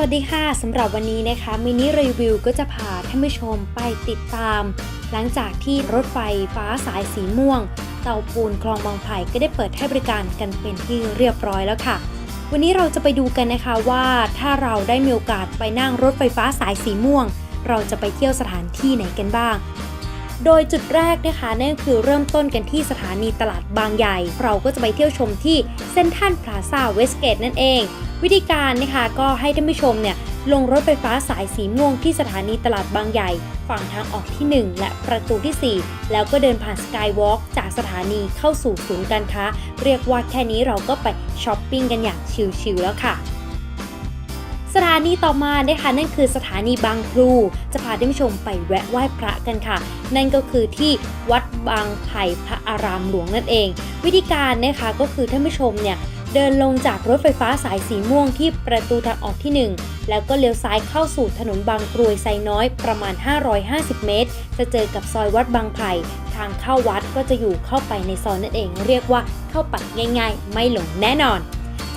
วัสดีค่ะสำหรับวันนี้นะคะมินิรีวิวก็จะพาท่านผู้ชมไปติดตาม หลังจากที่รถไฟฟ้าสายสีม่วง เตาปูนคลองบางไผ่ก็ได้เปิดให้บริการกันเป็นที่เรียบร้อยแล้วค่ะ วันนี้เราจะไปดูกันนะคะว่าถ้าเราได้มีโอกาสไปนั่งรถไฟฟ้าสายสีม่วง เราจะไปเที่ยวสถานที่ไหนกันบ้าง โดยจุดแรกนะคะนั่นคือเริ่มต้นกันที่สถานีตลาดบางใหญ่ เราก็จะไปเที่ยวชมที่เซนทันพลาซาเวสเกตนั่นเอง วิธีการนะคะก็ให้ท่านผู้ชมเนี่ยลงรถไฟฟ้าสายสีม่วงที่สถานีตลาดบางใหญ่ ฝั่งทางออกที่ 1 และประตูที่ 4 แล้วก็เดินผ่านสกายวอล์กจากสถานีเข้าสู่ศูนย์การค้า เรียกว่าแค่นี้เราก็ไปช้อปปิ้งกันอย่างชิลๆแล้วค่ะ สถานีต่อมานะคะนั่นคือสถานีบางพลูจะพาท่านผู้ชมไปแวะไหว้พระกันค่ะ นั่นก็คือที่วัดบางไผ่พระอารามหลวงนั่นเอง วิธีการนะคะก็คือท่านผู้ชมเนี่ยเดินลงจากรถไฟฟ้าสายสีม่วงที่ประตูทางออกที่ 1 แล้วก็เลี้ยวซ้ายเข้าสู่ถนนบางกรวยไซน้อยประมาณ 550 เมตร จะเจอกับซอยวัดบางไผ่ทางเข้าวัดก็จะอยู่เข้าไปในซอยนั่นเอง เรียกว่าเข้าปักง่าย ๆ ไม่หลงแน่นอน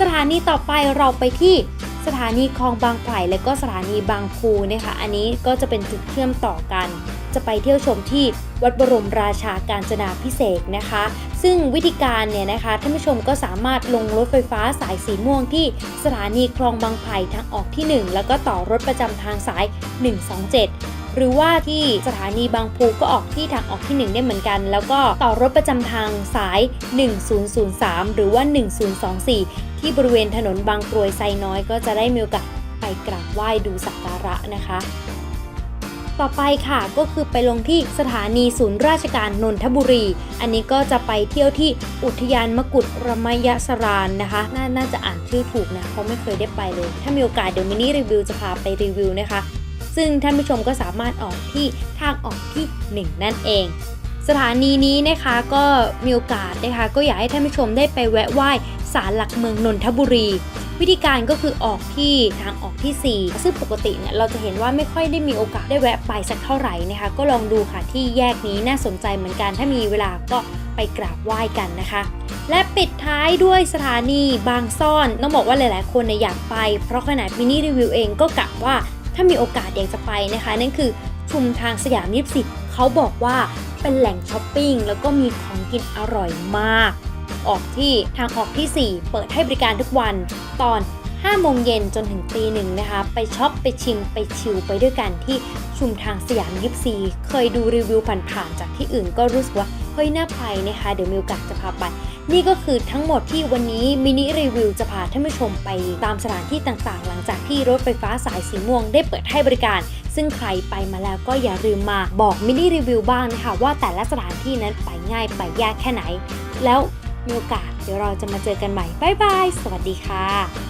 สถานีต่อไปเราไปที่ สถานีคลองบางไผ่และก็สถานีบางพูนะคะอันนี้ก็จะเป็นจุดเชื่อมต่อกัน จะไปเที่ยวชมที่วัดบรมราชาการจนาพิเศษนะคะ ซึ่งวิธีการเนี่ยนะคะท่านผู้ชมก็สามารถลงรถไฟฟ้าสายสีม่วงที่สถานีคลองบางไผ่ทางออกที่ 1 แล้วก็ต่อรถประจำทางสาย 127หรือว่าที่สถานีบางพูก็ออกที่ทางออกที่ 1 ได้เหมือนกัน แล้วก็ต่อรถประจำทางสาย 1003 หรือว่า 1024 ที่บริเวณถนนบางกรวยไซน้อยก็จะได้มีโอกาสไปกราบไหว้ดูสักการะนะคะ ต่อไปค่ะก็คือไปลงที่สถานีศูนย์ราชการนนทบุรี อันนี้ก็จะไปเที่ยวที่อุทยานมกุฎรมยสรานนะคะนน่าจะอ่านชื่อถูกนะเพราะไม่เคยได้ไปเลย ถ้ามีโอกาสเดี๋ยวมินิรีวิวจะพาไปรีวิวนะคะ ซึ่งท่านผู้ชมก็สามารถออกที่ทางออกที่ 1 นั่นเอง สถานีนี้นะคะก็มีโอกาสนะคะก็อยากให้ท่านผู้ชมได้ไปแวะไหว้ศาลหลักเมืองนนทบุรี วิธีการก็คือออกที่ทางออกที่ 4 ซึ่งปกติเนี่ยเราจะเห็นว่าไม่ค่อยได้มีโอกาสได้แวะไปสักเท่าไหร่นะคะ ก็ลองดูค่ะที่แยกนี้น่าสนใจเหมือนกันถ้ามีเวลาก็ไปกราบไหว้กันนะคะ และปิดท้ายด้วยสถานีบางซ่อนต้องบอกว่าหลาย ๆ คนเนี่ยอยากไป เพราะขนาดมินิรีวิวเองก็กะว่าถ้ามีโอกาสอยากจะไปนะคะ นั่นคือชุมทางสยามยิบสิ เขาบอกว่าเป็นแหล่งช้อปปิ้งแล้วก็มีของกินอร่อยมาก ออกที่ทางออกที่ 4 เปิดให้บริการทุกวันตอน 5โมงเย็นจนถึงตีหนึ่งนะคะ ไปช็อปไปชิมไปชิลไปด้วยกันที่ชุมทางสยามยิปซี เคยดูรีวิวผ่านๆจากที่อื่นก็รู้สึกว่า เฮ้ยน่าไปนะคะ เดี๋ยวมีโอกาสจะพาไป นี่ก็คือทั้งหมดที่วันนี้มินิรีวิวจะพาท่านผู้ชมไปตามสถานที่ต่างๆ หลังจากที่รถไฟฟ้าสายสีม่วงได้เปิดให้บริการ ซึ่งใครไปมาแล้วก็อย่าลืมมาบอกมินิรีวิวบ้างนะคะว่าแต่ละสถานที่นั้นไปง่ายไปยากแค่ไหน แล้วมีโอกาสเดี๋ยวเราจะมาเจอกันใหม่บ๊ายบาย สวัสดีค่ะ